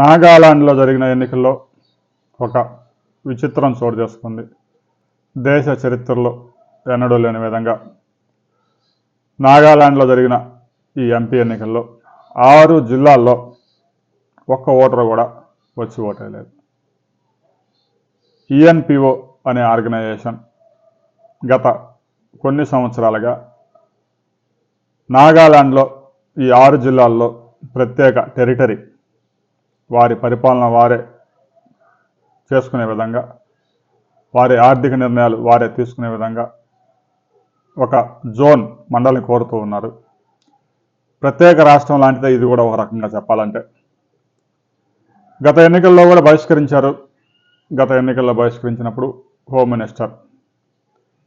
నాగాలాండ్లో జరిగిన ఎన్నికల్లో ఒక విచిత్రం చోటు చేసుకుంది. దేశ చరిత్రలో ఎన్నడూ లేని విధంగా నాగాలాండ్లో జరిగిన ఈ ఎంపీ ఎన్నికల్లో ఆరు జిల్లాల్లో ఒక్క ఓటరు కూడా వచ్చి ఓటేయలేదు. ఈఎన్పిఓ అనే ఆర్గనైజేషన్ గత కొన్ని సంవత్సరాలుగా నాగాలాండ్లో ఈ ఆరు జిల్లాల్లో ప్రత్యేక టెరిటరీ వారి పరిపాలన వారే చేసుకునే విధంగా వారి ఆర్థిక నిర్ణయాలు వారే తీసుకునే విధంగా ఒక జోన్ మండలిని కోరుతూ ఉన్నారు. ప్రత్యేక రాష్ట్రం లాంటిదే ఇది కూడా ఒక రకంగా చెప్పాలంటే. గత ఎన్నికల్లో కూడా బహిష్కరించారు. గత ఎన్నికల్లో బహిష్కరించినప్పుడు హోమ్ మినిస్టర్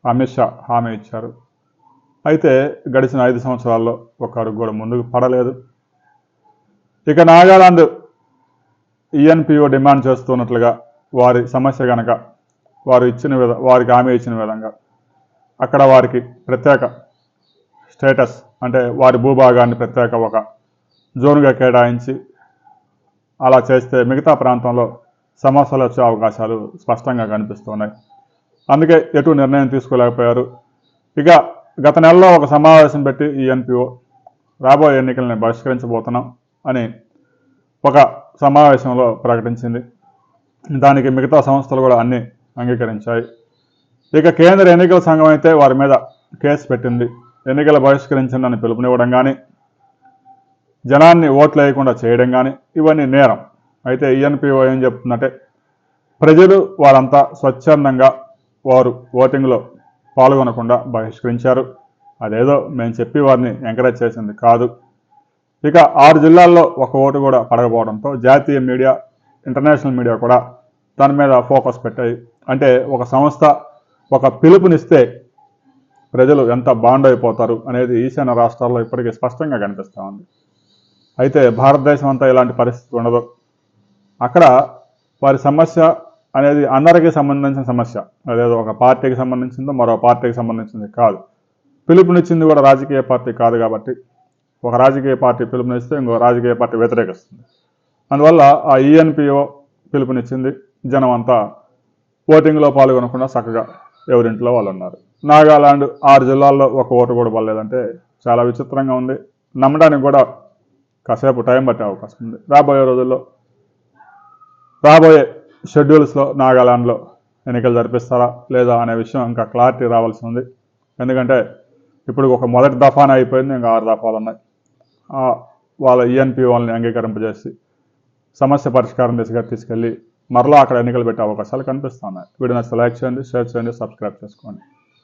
అమిత్ షా హామీ ఇచ్చారు. అయితే గడిచిన ఐదు సంవత్సరాల్లో ఒక అడుగు కూడా ముందుకు పడలేదు. ఇక నాగాలాండ్ ఈఎన్పిఓ డిమాండ్ చేస్తున్నట్లుగా వారి సమస్య గనక వారు ఇచ్చిన విధ వారికి హామీ ఇచ్చిన విధంగా అక్కడ వారికి ప్రత్యేక స్టేటస్ అంటే వారి భూభాగాన్ని ప్రత్యేక ఒక జోన్గా కేటాయించి అలా చేస్తే మిగతా ప్రాంతంలో సమస్యలు వచ్చే అవకాశాలు స్పష్టంగా కనిపిస్తున్నాయి. అందుకే ఎటు నిర్ణయం తీసుకోలేకపోయారు. ఇక గత నెలలో ఒక సమావేశం పెట్టి ఈ ఎన్పిఓ రాబోయే ఎన్నికల్ని బహిష్కరించబోతున్నాం అని ఒక సమావేశంలో ప్రకటించింది. దానికి మిగతా సంస్థలు కూడా అన్నీ అంగీకరించాయి. ఇక కేంద్ర ఎన్నికల సంఘం అయితే వారి మీద కేసు పెట్టింది. ఎన్నికలు బహిష్కరించండి అని పిలుపునివ్వడం కానీ జనాన్ని ఓట్లు వేయకుండా చేయడం కానీ ఇవన్నీ నేరం. అయితే ఈఎన్పిఓ ఏం చెప్తుందంటే ప్రజలు వారంతా స్వచ్ఛందంగా వారు ఓటింగ్లో పాల్గొనకుండా బహిష్కరించారు. అదేదో మేము చెప్పి వారిని ఎంకరేజ్ చేసింది కాదు. ఇక ఆరు జిల్లాల్లో ఒక ఓటు కూడా పడకపోవడంతో జాతీయ మీడియా ఇంటర్నేషనల్ మీడియా కూడా దాని మీద ఫోకస్ పెట్టాయి. అంటే ఒక సంస్థ ఒక పిలుపునిస్తే ప్రజలు ఎంత బాండ్ అయిపోతారు అనేది ఈశాన్య రాష్ట్రాల్లో ఇప్పటికీ స్పష్టంగా కనిపిస్తూ ఉంది. అయితే భారతదేశం అంతా ఇలాంటి పరిస్థితి ఉండదు. అక్కడ వారి సమస్య అనేది అందరికీ సంబంధించిన సమస్య. అదేదో ఒక పార్టీకి సంబంధించిందో మరో పార్టీకి సంబంధించింది కాదు. పిలుపునిచ్చింది కూడా రాజకీయ పార్టీ కాదు కాబట్టి ఒక రాజకీయ పార్టీ పిలుపునిస్తే ఇంకో రాజకీయ పార్టీ వ్యతిరేకిస్తుంది. అందువల్ల ఆ ఈఎన్పిఓ పిలుపునిచ్చింది జనం అంతా ఓటింగ్లో పాల్గొనకుండా చక్కగా ఎవరింట్లో వాళ్ళు ఉన్నారు. నాగాలాండ్ ఆరు జిల్లాల్లో ఒక ఓటు కూడా పడలేదంటే చాలా విచిత్రంగా ఉంది. నమ్మడానికి కూడా కాసేపు టైం పట్టే అవకాశం ఉంది. రాబోయే రోజుల్లో రాబోయే షెడ్యూల్స్లో నాగాలాండ్లో ఎన్నికలు జరిపిస్తారా లేదా అనే విషయం ఇంకా క్లారిటీ రావాల్సి ఉంది. ఎందుకంటే ఇప్పుడు ఒక మొదటి దఫానే అయిపోయింది ఇంకా ఆరు దఫాలు ఉన్నాయి. వాళ్ళ ఈఎన్పి వాళ్ళని అంగీకరింపజేసి సమస్య పరిష్కారం దిశగా తీసుకెళ్ళి మరలా అక్కడ ఎన్నికలు పెట్టే అవకాశాలు కనిపిస్తున్నాయి. వీడియో నచ్చితే లైక్ చేయండి షేర్ చేయండి సబ్స్క్రైబ్ చేసుకోండి.